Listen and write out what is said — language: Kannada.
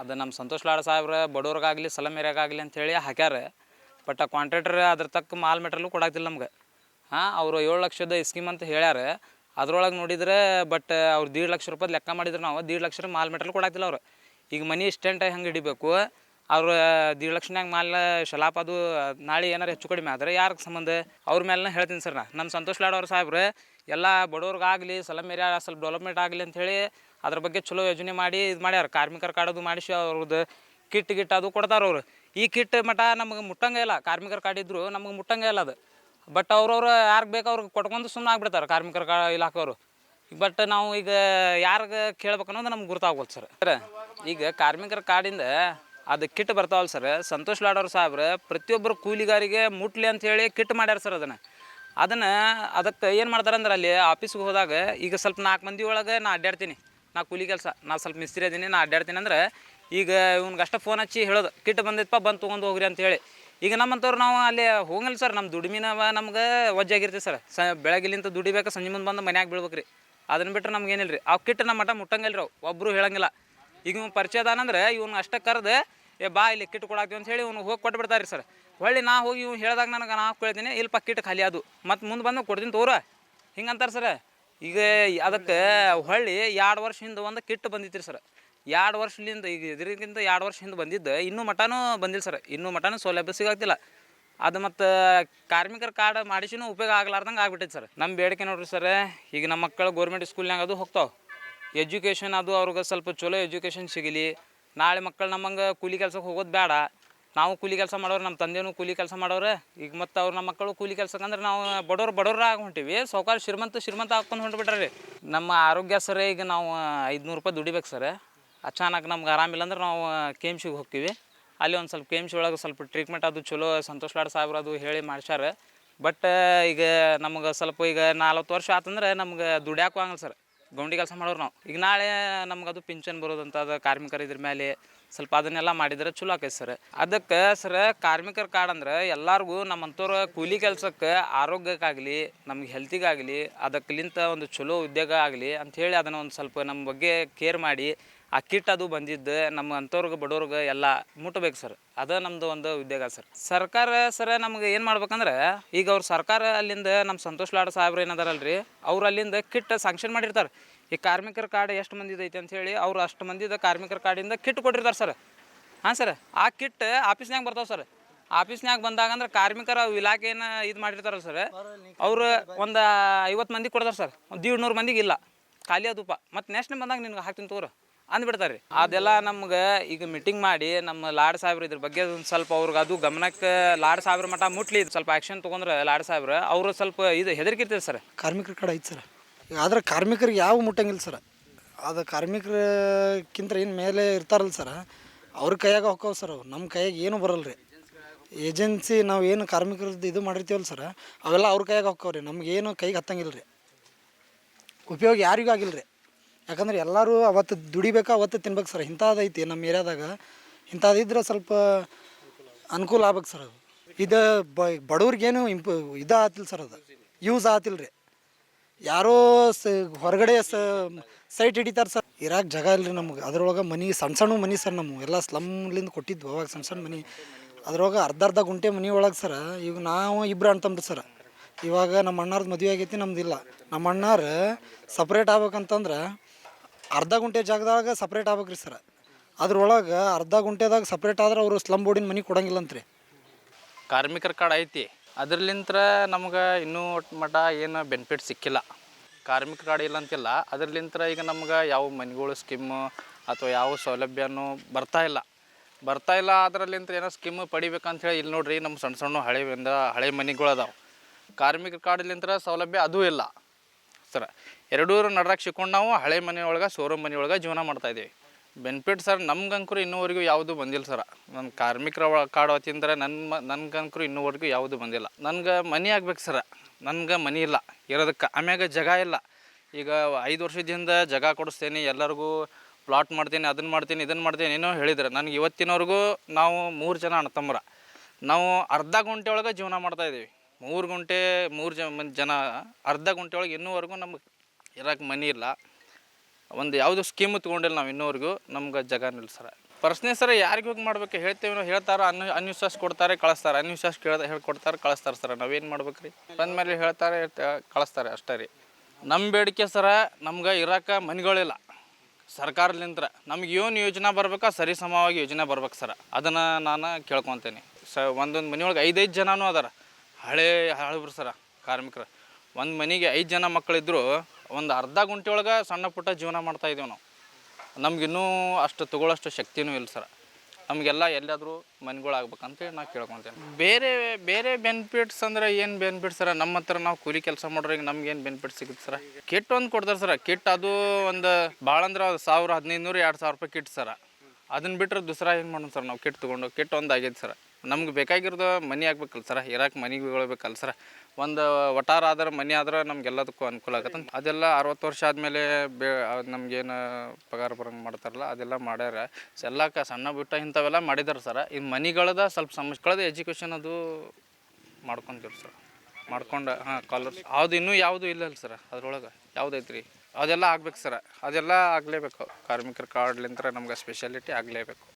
ಅದು ನಮ್ಮ ಸಂತೋಷ್ ಲಾಡ್ ಸಾಹೇಬ್ರ ಬಡವ್ರಿಗಾಗಲಿ ಸಲಮ್ ಅಂತೇಳಿ ಹಾಕ್ಯಾರ. ಬಟ್ ಆ ಕಾಂಟ್ರಾಕ್ಟರ್ ಅದ್ರ ತಕ್ಕ ಮಾಲ್ ಮೆಟ್ರಲ್ಲೂ ಕೊಡಾಕ್ತಿಲ್ಲ ನಮ್ಗೆ. ಹಾಂ, ಅವರು ಏಳು ಲಕ್ಷದ ಸ್ಕೀಮ್ ಅಂತ ಹೇಳ್ಯಾರ. ಅದ್ರೊಳಗೆ ನೋಡಿದ್ರೆ ಬಟ್ ಅವ್ರು ದೀಡ್ ಲಕ್ಷ ರೂಪಾಯಿ ಲೆಕ್ಕ ಮಾಡಿದ್ರು ನಾವು, ದೀಡ್ ಲಕ್ಷ ಮಾಲ್ ಮೆಟ್ರಲ್ ಕೊಡಾಕ್ತಿಲ್ಲ ಅವ್ರು. ಈಗ ಮನಿ ಸ್ಟೆಂಟ್ ಹೆಂಗೆ ಹಿಡಿಬೇಕು. ಅವ್ರು ದೀಡ್ ಲಕ್ಷನಾಗ ಮಾಲ್ ಶಲಾಪ್ ಅದು, ನಾಳೆ ಏನಾರು ಹೆಚ್ಚು ಕಡಿಮೆ ಆದರೆ ಯಾರಿಗೆ ಸಂಬಂಧ? ಅವ್ರ ಮೇಲೆ ಹೇಳ್ತೀನಿ ಸರ್ ನಾ. ನಮ್ಮ ಸಂತೋಷ್ ಲಾಡ್ ಸಾಹೇಬ್ರು, ಎಲ್ಲ ಬಡವ್ರಿಗಾಗಲಿ ಸಲಮ್ ಸ್ವಲ್ಪ ಡೆವಲಪ್ಮೆಂಟ್ ಆಗಲಿ ಅಂಥೇಳಿ ಅದ್ರ ಬಗ್ಗೆ ಚಲೋ ಯೋಜನೆ ಮಾಡಿ ಇದು ಮಾಡ್ಯಾರ. ಕಾರ್ಮಿಕರ ಕಾರ್ಡದು ಮಾಡಿಸಿ ಅವ್ರದ್ದು ಕಿಟ್ ಗಿಟ್ ಅದು ಕೊಡ್ತಾರೆ ಅವರು. ಈ ಕಿಟ್ ಮಟ ನಮಗೆ ಮುಟ್ಟಂಗೆ ಇಲ್ಲ. ಕಾರ್ಮಿಕರ ಕಾರ್ಡ್ ಇದ್ದರೂ ನಮಗೆ ಮುಟ್ಟಂಗೆ ಇಲ್ಲ ಅದು. ಬಟ್ ಅವ್ರವ್ರು ಯಾರಿಗೆ ಬೇಕು ಅವ್ರಿಗೆ ಕೊಟ್ಕೊಂಡು ಸುಮ್ಮನೆ ಆಗ್ಬಿಡ್ತಾರೆ ಕಾರ್ಮಿಕರ ಕಾ ಇಲಾಖೆಯವರು. ಬಟ್ ನಾವು ಈಗ ಯಾರಿಗೆ ಕೇಳ್ಬೇಕು ಅನ್ನೋದು ನಮ್ಗೆ ಗುರ್ತಾಗೋದು ಸರ್ ಸರ್, ಈಗ ಕಾರ್ಮಿಕರ ಕಾರ್ಡಿಂದ ಅದು ಕಿಟ್ ಬರ್ತಾವಲ್ಲ ಸರ್ ಸಂತೋಷ್ ಲಾಡೋರು ಸಾಹೇಬ್ರೆ ಪ್ರತಿಯೊಬ್ಬರು ಕೂಲಿಗಾರಿಗೆ ಮುಟ್ಲಿ ಅಂತ ಹೇಳಿ ಕಿಟ್ ಮಾಡ್ಯಾರ ಸರ್ ಅದನ್ನು. ಅದನ್ನು ಅದಕ್ಕೆ ಏನು ಮಾಡ್ತಾರೆ ಅಂದ್ರೆ ಅಲ್ಲಿ ಆಫೀಸ್ಗೆ ಹೋದಾಗ ಈಗ ಸ್ವಲ್ಪ ನಾಲ್ಕು ಮಂದಿ ಒಳಗೆ ನಾ ಅಡ್ಡಾಡ್ತೀನಿ ನಾ ಕೂಲಿ ಕೆಲಸ, ನಾ ಸ್ವಲ್ಪ ಮಿಸ್ತ್ರಿ ಅದೀನಿ, ನಾ ಅಡ್ಡಾಡ್ತೀನಿ ಅಂದ್ರೆ ಈಗ ಇವ್ನಿಗೆ ಅಷ್ಟೇ ಫೋನ್ ಹಚ್ಚಿ ಹೇಳೋದು, ಕಿಟ್ ಬಂದಿತ್ತಪ್ಪ ಬಂದು ತೊಗೊಂಡು ಹೋಗ್ರಿ ಅಂತ ಹೇಳಿ. ಈಗ ನಮ್ಮಂಥವ್ರು ನಾವು ಅಲ್ಲಿ ಹೋಗಲ್ಲ ಸರ್ ನಮ್ಮ ದುಡಿಮಿನ ನಮ್ಗೆ ವಜ್ಜಾಗಿರ್ತೀವಿ ಸರ್. ಸ ಬೆಳಗ್ಗೆಲಿಂತ ದುಡಿಬೇಕು, ಸಂಜೆ ಮುಂದೆ ಬಂದು ಮನ್ಯಾಗ ಬೀಳ್ಬೇಕ್ರಿ. ಅದನ್ನು ಬಿಟ್ಟರೆ ನಮ್ಗೆ ಏನಿಲ್ಲ ರೀ ಅವು ಕಿಟ್ ನಮ್ಮ ಮಠ ಮುಟ್ಟಂಗಿಲ್ಲ ರೀ ಒಬ್ಬರು ಹೇಳಂಗಿಲ್ಲ. ಈಗ ಇವ್ನು ಪರಿಚಯ ಅದಾನಂದ್ರೆ ಇವ್ನು ಅಷ್ಟೇ ಕರೆದು, ಏ ಬಾ ಇಲ್ಲಿ ಕಿಟ್ ಕೊಡಾಕ್ತೀವಿ ಅಂತ ಹೇಳಿ ಇವ್ನು ಹೋಗಿ ಕೊಟ್ಬಿಡ್ತಾರೆ ರೀ ಸರ್. ಹೊಳ್ಳಿ ನಾ ಹೋಗಿ ಇವ್ನು ಹೇಳಿದಾಗ ನನಗೆ ನಾ ಕೇಳ್ತೀನಿ, ಇಲ್ಲಪ್ಪ, ಕಿಟ್ ಖಾಲಿ ಅದು ಮತ್ತು ಮುಂದೆ ಬಂದು ಕೊಡ್ತೀನಿ ತೋರ. ಹಿಂಗೆ ಅಂತಾರೆ ಸರ್. ಈಗ ಅದಕ್ಕೆ ಹೊಳ್ಳಿ ಎರಡು ವರ್ಷ ಹಿಂದೆ ಒಂದು ಕಿಟ್ ಬಂದಿತ್ತು ಸರ್. ಎರಡು ವರ್ಷದಿಂದ ಈಗ ಇದರಿಂದ ಎರಡು ವರ್ಷ ಹಿಂದೆ ಬಂದಿದ್ದು ಇನ್ನೂ ಮಟನೂ ಬಂದಿಲ್ಲ ಸರ್. ಇನ್ನೂ ಮಟನೂ ಸೌಲಭ್ಯ ಸಿಗಾಗ್ತಿಲ್ಲ ಅದು ಮತ್ತು ಕಾರ್ಮಿಕರ ಕಾರ್ಡ್ ಮಾಡಿಸಿನೂ ಉಪಯೋಗ ಆಗ್ಲಾರ್ದಂಗೆ ಆಗ್ಬಿಟ್ಟೈತೆ ಸರ್. ನಮ್ಮ ಬೇಡಿಕೆ ನೋಡ್ರಿ ಸರ್, ಈಗ ನಮ್ಮ ಮಕ್ಕಳು ಗೌರ್ಮೆಂಟ್ ಸ್ಕೂಲ್ನಾಗ ಅದು ಹೋಗ್ತಾವೆ. ಎಜುಕೇಷನ್ ಅದು ಅವ್ರಿಗೆ ಸ್ವಲ್ಪ ಚಲೋ ಎಜುಕೇಷನ್ ಸಿಗಲಿ. ನಾಳೆ ಮಕ್ಕಳು ನಮ್ಮಂಗೆ ಕೂಲಿ ಕೆಲ್ಸಕ್ಕೆ ಹೋಗೋದು ಬೇಡ. ನಾವು ಕೂಲಿ ಕೆಲಸ ಮಾಡೋರು, ನಮ್ಮ ತಂದೆನೂ ಕೂಲಿ ಕೆಲಸ ಮಾಡೋರು. ಈಗ ಮತ್ತು ಅವ್ರು ನಮ್ಮ ಮಕ್ಕಳು ಕೂಲಿ ಕೆಲಸಕ್ಕಂದ್ರೆ ನಾವು ಬಡವ್ರು ಬಡವ್ರ ಆಗಿ ಹೊಂಟೀವಿ. ಸೌಕಾರ ಶ್ರೀಮಂತ ಶ್ರೀಮಂತ ಹಾಕ್ಕೊಂಡು ಹೊಂಟ್ಬಿಟ್ರಿ ನಮ್ಮ ಆರೋಗ್ಯ ಸರ್, ಈಗ ನಾವು ಐದುನೂರು ರೂಪಾಯಿ ದುಡಿಬೇಕು ಸರ್. ಅಚಾನಕ್ ನಮ್ಗೆ ಆರಾಮಿಲ್ಲ ಅಂದ್ರೆ ನಾವು ಕೆ ಎಂ ಹೋಗ್ತೀವಿ. ಅಲ್ಲಿ ಒಂದು ಸ್ವಲ್ಪ ಕೆ ಎಂ ಒಳಗೆ ಸ್ವಲ್ಪ ಟ್ರೀಟ್ಮೆಂಟ್ ಅದು ಚಲೋ, ಸಂತೋಷ್ ಲಾಡ್ ಸಾಹೇಬ್ರು ಅದು ಹೇಳಿ ಮಾಡ್ಸ್ಯಾರ. ಬಟ್ ಈಗ ನಮ್ಗೆ ಸ್ವಲ್ಪ ಈಗ ನಲ್ವತ್ತು ವರ್ಷ ಆತಂದ್ರೆ ನಮ್ಗೆ ದುಡ್ಯಾಕೂ ಆಗಲ್ಲ ಸರ್. ಗೌಂಡಿ ಕೆಲಸ ಮಾಡೋರು ನಾವು. ಈಗ ನಾಳೆ ನಮ್ಗೆ ಅದು ಪಿಂಚನ್ ಬರೋದಂತ ಅದು ಕಾರ್ಮಿಕರ ಇದ್ರ ಮೇಲೆ ಸ್ವಲ್ಪ ಅದನ್ನೆಲ್ಲ ಮಾಡಿದ್ರೆ ಚಲೋ ಆಕೈತೆ ಸರ್. ಅದಕ್ಕೆ ಸರ್ ಕಾರ್ಮಿಕರ ಕಾರ್ಡ್ ಅಂದ್ರೆ ಎಲ್ಲರಿಗೂ ನಮ್ಮಂಥವ್ರು ಕೂಲಿ ಕೆಲಸಕ್ಕೆ ಆರೋಗ್ಯಕ್ಕಾಗಲಿ, ನಮ್ಗೆ ಹೆಲ್ತಿಗಾಗಲಿ ಅದಕ್ಕಿಂತ ಒಂದು ಚಲೋ ಉದ್ಯೋಗ ಆಗಲಿ ಅಂಥೇಳಿ ಅದನ್ನು ಒಂದು ಸ್ವಲ್ಪ ನಮ್ಮ ಬಗ್ಗೆ ಕೇರ್ ಮಾಡಿ ಆ ಕಿಟ್ ಅದು ಬಂದಿದ್ದು ನಮ್ಮ ಅಂಥವ್ರಿಗೆ, ಬಡವ್ರಿಗೆ ಎಲ್ಲ ಮುಟ್ಟಬೇಕು ಸರ್. ಅದು ನಮ್ಮದು ಒಂದು ಉದ್ಯೋಗ ಸರ್. ಸರ್ಕಾರ ಸರ್ ನಮ್ಗೆ ಏನು ಮಾಡ್ಬೇಕಂದ್ರೆ, ಈಗ ಅವ್ರ ಸರ್ಕಾರ ಅಲ್ಲಿಂದ ನಮ್ಮ ಸಂತೋಷ್ ಲಾಡ್ ಸಾಹೇಬ್ರು ರೀ ಅವ್ರು ಅಲ್ಲಿಂದ ಕಿಟ್ ಸಾಂಕ್ಷನ್ ಮಾಡಿರ್ತಾರೆ. ಈ ಕಾರ್ಮಿಕರ ಕಾರ್ಡ್ ಎಷ್ಟು ಮಂದಿದು ಅಂತ ಹೇಳಿ, ಅವ್ರು ಅಷ್ಟು ಮಂದಿದ ಕಾರ್ಮಿಕರ ಕಾರ್ಡಿಂದ ಕಿಟ್ ಕೊಟ್ಟಿರ್ತಾರೆ ಸರ್. ಹಾಂ ಸರ್, ಆ ಕಿಟ್ ಆಫೀಸ್ನಾಗ ಬರ್ತಾವೆ ಸರ್. ಆಫೀಸ್ನಾಗ ಬಂದಾಗ ಅಂದ್ರೆ ಕಾರ್ಮಿಕರ ಇಲಾಖೆನ ಇದು ಮಾಡಿರ್ತಾರಲ್ಲ ಸರ್. ಅವರು ಒಂದು ಐವತ್ತು ಮಂದಿ ಕೊಡ್ತಾರೆ ಸರ್. ಒಂದು ದೀಡ್ ಮಂದಿಗೆ ಇಲ್ಲ. ಖಾಲಿ ಅದಪ್ಪ ಮತ್ತು ನೆಕ್ಸ್ಟ್ ಬಂದಾಗ ನಿನ್ಗೆ ಹಾಕ್ತೀನಿ ತೋರು ಅಂದ್ಬಿಡ್ತಾರೆ ರೀ ಅದೆಲ್ಲ ನಮ್ಗೆ ಈಗ ಮೀಟಿಂಗ್ ಮಾಡಿ ನಮ್ಮ ಲಾಡ್ ಸಾಹೇಬ್ರು ಇದ್ರ ಬಗ್ಗೆ ಒಂದು ಸ್ವಲ್ಪ ಅವ್ರಿಗೆ ಅದು ಗಮನಕ್ಕೆ ಲಾಡ್ ಸಾಹೇಬ್ರ ಮಟ್ಟ ಮುಟ್ಲಿ ಸ್ವಲ್ಪ ಆ್ಯಕ್ಷನ್ ತೊಗೊಂಡ್ರೆ ಲಾಡ್ ಸಾಹೇಬ್ರು, ಅವರು ಸ್ವಲ್ಪ ಇದು ಹೆದರ್ಕಿರ್ತೀರಿ ಸರ್. ಕಾರ್ಮಿಕರ ಕಡೆ ಐತೆ ಸರ್. ಆದ್ರೆ ಕಾರ್ಮಿಕರಿಗೆ ಯಾವ ಮುಟ್ಟಂಗಿಲ್ಲ ಸರ್. ಅದು ಕಾರ್ಮಿಕರಕ್ಕಿಂತ ಏನು ಮೇಲೆ ಇರ್ತಾರಲ್ಲ ಸರ್, ಅವ್ರ ಕೈಯಾಗ ಹಾಕೋ ಸರ್ ಅವು ನಮ್ಮ ಕೈಯಾಗ ಏನು ಬರಲ್ಲ ರೀ ಏಜೆನ್ಸಿ ನಾವು ಏನು ಕಾರ್ಮಿಕರದ್ದು ಇದು ಮಾಡಿರ್ತೀವಲ್ಲ ಸರ್, ಅವೆಲ್ಲ ಅವ್ರ ಕೈಯಾಗ ನಮ್ಗೆ ಏನು ಕೈಗೆ ಹತ್ತಂಗಿಲ್ಲ ರೀ ಉಪಯೋಗ ಯಾರಿಗೂ ಆಗಿಲ್ಲ ರೀ ಯಾಕಂದ್ರೆ ಎಲ್ಲರೂ ಅವತ್ತು ದುಡಿಬೇಕು, ಅವತ್ತು ತಿನ್ಬೇಕು ಸರ್. ಇಂಥದ್ದೈತಿ ನಮ್ಮ ಏರಿಯಾದಾಗ. ಇಂಥದ್ದಿದ್ರೆ ಸ್ವಲ್ಪ ಅನುಕೂಲ ಆಗ್ಬೇಕು ಸರ್ ಅದು. ಇದು ಬ, ಬಡವ್ರಿಗೇನು ಇಂಪ್ ಇದು ಆತಿಲ್ಲ ಸರ್ ಅದು. ಯೂಸ್ ಆತಿಲ್ಲ ರೀ ಯಾರೋ ಸ, ಹೊರಗಡೆ ಸ, ಸೈಟ್ ಹಿಡಿತಾರೆ ಸರ್. ಇರಾಕ್ ಜಾಗ ಇಲ್ರಿ ನಮ್ಗೆ. ಅದ್ರೊಳಗೆ ಮನಿ ಸಣ್ಣ ಸಣ್ಣ ಮನಿ ಸರ್ ನಮ್ಮ ಎಲ್ಲ ಸ್ಲಮ್ಲಿಂದ ಕೊಟ್ಟಿದ್ವು ಅವಾಗ ಸಣ್ಣ ಸಣ್ಣ ಮನಿ. ಅದ್ರೊಳಗೆ ಅರ್ಧ ಅರ್ಧ ಗುಂಟೆ ಮನಿ ಒಳಗೆ ಸರ್. ಈಗ ನಾವು ಇಬ್ರು ಅಂತಂದ್ರೆ ಸರ್. ಇವಾಗ ನಮ್ಮ ಅಣ್ಣಾರ್ದು ಮದುವೆ ಆಗೈತಿ, ನಮ್ದಿಲ್ಲ. ನಮ್ಮ ಅಣ್ಣಾರು ಸಪ್ರೇಟ್ ಆಗ್ಬೇಕಂತಂದ್ರೆ ಅರ್ಧ ಗುಂಟೆ ಜಾಗದಾಗ ಸಪ್ರೇಟ್ ಆಗ್ಬೇಕ್ರಿ ಸರ್ ಅದ್ರೊಳಗೆ ಅರ್ಧ ಗುಂಟೆದಾಗ ಸಪ್ರೇಟ್ ಆದ್ರೆ ಅವರು ಸ್ಲಮ್ ಬೋರ್ಡಿನ ಮನೆ ಕೊಡಂಗಿಲ್ಲಂತ್ರಿ. ಕಾರ್ಮಿಕರ ಕಾರ್ಡ್ ಐತಿ. ಅದ್ರಲಿಂತ್ರ ನಮ್ಗೆ ಇನ್ನೂ ಒಟ್ಟು ಏನು ಬೆನಿಫಿಟ್ ಸಿಕ್ಕಿಲ್ಲ. ಕಾರ್ಮಿಕ ಕಾರ್ಡ್ ಇಲ್ಲ ಅಂತಿಲ್ಲ ಅದ್ರಲಿಂತ್ರ ಈಗ ನಮ್ಗೆ ಯಾವ ಮನೆಗಳು ಸ್ಕೀಮು ಅಥವಾ ಯಾವ ಸೌಲಭ್ಯನೂ ಬರ್ತಾ ಇಲ್ಲ. ಬರ್ತಾ ಇಲ್ಲ ಅದರಲ್ಲಿಂತ್ರ ಏನೋ ಸ್ಕೀಮ್ ಪಡಿಬೇಕಂತ ಹೇಳಿ ಇಲ್ಲಿ ನೋಡ್ರಿ ನಮ್ಮ ಸಣ್ಣ ಸಣ್ಣ ಹಳೆಯಿಂದ ಹಳೆ ಮನೆಗಳು ಅದಾವೆ. ಕಾರ್ಮಿಕ ಕಾರ್ಡ್ಲಿಂತ್ರ ಸೌಲಭ್ಯ ಅದೂ ಇಲ್ಲ. ಸರ್ ಎರಡೂರು ನಡ್ರಾಕ್ ಸಿಕ್ಕೊಂಡು ನಾವು ಹಳೆ ಮನೆ ಒಳಗೆ ಶೋರೂಮ್ ಮನೆ ಒಳಗೆ ಜೀವನ ಮಾಡ್ತಾ ಇದ್ದೀವಿ. ಬೆನಿಫಿಟ್ ಸರ್ ನಮ್ಗಂಕರು ಇನ್ನೂವರೆಗೂ ಯಾವುದು ಬಂದಿಲ್ಲ ಸರ್. ನನ್ನ ಕಾರ್ಮಿಕರ ಕಾಡು ಕಾರ್ಡ್ ನನ್ನ ನನ್ನ ನನ್ಗಂಕರು ಇನ್ನೂವರೆಗೂ ಯಾವುದು ಬಂದಿಲ್ಲ. ನನ್ಗೆ ಮನೆ ಆಗ್ಬೇಕು ಸರ. ನನ್ಗೆ ಮನೆ ಇಲ್ಲ ಇರೋದಕ್ಕೆ. ಆಮ್ಯಾಗ ಜಾಗ ಇಲ್ಲ. ಈಗ ಐದು ವರ್ಷದಿಂದ ಜಾಗ ಕೊಡಿಸ್ತೇನೆ, ಎಲ್ಲರಿಗೂ ಪ್ಲಾಟ್ ಮಾಡ್ತೀನಿ ಅದನ್ನು ಮಾಡ್ತೀನಿ ಇದನ್ನು ಮಾಡ್ತೀನಿ ಏನೋ ಹೇಳಿದ್ರೆ. ನನಗೆ ಇವತ್ತಿನವರೆಗೂ ನಾವು ಮೂರು ಜನ ಅಣ್ಣ ತಮ್ಮರ ನಾವು ಅರ್ಧ ಗಂಟೆ ಒಳಗೆ ಜೀವನ ಮಾಡ್ತಾ ಇದ್ದೀವಿ. ಮೂರು ಗಂಟೆ, ಮೂರು ಜನ ಜನ, ಅರ್ಧ ಗಂಟೆ ಒಳಗೆ ಇನ್ನೂವರೆಗೂ ನಮ್ಗೆ ಇರೋಕೆ ಮನೆ ಇಲ್ಲ. ಒಂದು ಯಾವುದೋ ಸ್ಕೀಮ್ ತೊಗೊಂಡಿಲ್ಲ ನಾವು ಇನ್ನೂವರೆಗೂ, ನಮ್ಗೆ ಜಗ ಇಲ್ಲ ಸರ. ಪ್ರಶ್ನೆ ಸರ್ ಯಾರಿಗೆ ಹೋಗಿ ಮಾಡ್ಬೇಕು ಹೇಳ್ತೇವೆ ಹೇಳ್ತಾರೆ, ಅನ್, ಅನ್ವಿಶ್ವಾಸ ಕೊಡ್ತಾರೆ, ಕಳಿಸ್ತಾರೆ. ಅನ್ವಿಶ್ವಾಸ ಕೇಳ್ದ ಹೇಳ್ಕೊಡ್ತಾರೆ ಕಳಿಸ್ತಾರೆ ಸರ್. ನಾವೇನು ಮಾಡ್ಬೇಕು ರೀ ಬಂದಮೇಲೆ ಹೇಳ್ತಾರೆ, ಹೇಳ್ತ- ಕಳಿಸ್ತಾರೆ ಅಷ್ಟೇ ರೀ. ನಮ್ಮ ಬೇಡಿಕೆ ಸರ, ನಮ್ಗೆ ಇರೋಕೆ ಮನೆಗಳಿಲ್ಲ. ಸರ್ಕಾರದಿಂದ ನಮ್ಗೆ ಏನು ಯೋಜನೆ ಬರ್ಬೇಕಾ, ಸರಿ ಸಮವಾಗಿ ಯೋಜನೆ ಬರ್ಬೇಕು ಸರ್. ಅದನ್ನು ನಾನು ಕೇಳ್ಕೊತೀನಿ. ಸ, ಒಂದೊಂದು ಮನೆಯೊಳಗೆ ಐದೈದು ಜನನೂ ಅದಾರ. ಹಳೆ ಹಳಬ್ರು ಸರ, ಕಾರ್ಮಿಕರು. ಒಂದು ಮನೆಗೆ ಐದು ಜನ ಮಕ್ಕಳಿದ್ರು ಒಂದು ಅರ್ಧ ಗುಂಟೆ ಒಳಗೆ ಸಣ್ಣ ಪುಟ್ಟ ಜೀವನ ಮಾಡ್ತಾ ಇದ್ದೀವಿ ನಾವು. ನಮಗಿನ್ನೂ ಅಷ್ಟು ತಗೊಳ್ಳೋಷ್ಟು ಶಕ್ತಿನೂ ಇಲ್ಲ ಸರ. ನಮಗೆಲ್ಲ ಎಲ್ಲಾದರೂ ಮನೆಗಳು ಆಗ್ಬೇಕಂತೇಳಿ ನಾ ಕೇಳ್ಕೊತೇನೆ ಬೇರೆ ಬೇರೆ ಬೆನಿಫಿಟ್ಸ್ ಅಂದ್ರೆ ಏನು ಬೆನಿಫಿಟ್ ಸರ? ನಮ್ಮ ಹತ್ರ ನಾವು ಕೂಲಿ ಕೆಲಸ ಮಾಡೋರಿಗೆ ನಮ್ಗೆ ಏನು ಬೆನಿಫಿಟ್ ಸಿಗುತ್ತೆ ಸರ? ಕಿಟ್ ಒಂದು ಕೊಡ್ತಾರೆ ಸರ. ಕಿಟ್ ಅದು ಒಂದು ಭಾಳ ಅಂದ್ರೆ ಅದು ಸಾವಿರ ಹದಿನೈದು ನೂರು ಎರಡು ಸಾವಿರ ರೂಪಾಯಿ ಕಿಟ್ ಸರ. ಅದನ್ನ ಬಿಟ್ಟರೆ ದುಸರಾ ಏನು ಮಾಡೋಣ ಸರ್ ನಾವು? ಕಿಟ್ ತೊಗೊಂಡು ಕಿಟ್ ಒಂದು ಆಗೈತೆ ಸರ್. ನಮ್ಗೆ ಬೇಕಾಗಿರೋದು ಮನೆ ಆಗ್ಬೇಕಲ್ಲ ಸರ ಇರಕ್ಕೆ ಮನೆಗೆ ಬೇಕಲ್ಲ ಸರ ಒಂದು ಒಟಾರ ಆದ್ರೆ ಮನೆ ಆದ್ರೆ ನಮ್ಗೆಲ್ಲದಕ್ಕೂ ಅನುಕೂಲ ಆಗತ್ತೆ. ಅದೆಲ್ಲ ಅರವತ್ತು ವರ್ಷ ಆದಮೇಲೆ ಬೇ ನಮ್ಗೇನು ಪಗಾರ ಬರಂಗೆ ಮಾಡ್ತಾರಲ್ಲ, ಅದೆಲ್ಲ ಮಾಡ್ಯಾರ. ಎಲ್ಲಕ್ಕೆ ಸಣ್ಣ ಬಿಟ್ಟ ಇಂಥವೆಲ್ಲ ಮಾಡಿದಾರೆ ಸರ. ಈ ಮನೆಗಳದ ಸ್ವಲ್ಪ ಸಮಸ್ಯೆ ಎಜುಕೇಷನ್ ಅದು ಮಾಡ್ಕೊಂತೀವಿ ಸರ್. ಮಾಡ್ಕೊಂಡು, ಹಾಂ, ಕಾಲರ್. ಅದು ಇನ್ನೂ ಯಾವುದು ಇಲ್ಲ ಸರ್, ಅದ್ರೊಳಗೆ. ಯಾವುದೈತ್ರಿ? ಅದೆಲ್ಲ ಆಗ್ಬೇಕು ಸರ್. ಅದೆಲ್ಲ ಆಗಲೇಬೇಕು. ಕಾರ್ಮಿಕರ ಕಾರ್ಡ್ಲಿಂತ ನಮ್ಗೆ ಸ್ಪೆಷಾಲಿಟಿ ಆಗಲೇಬೇಕು.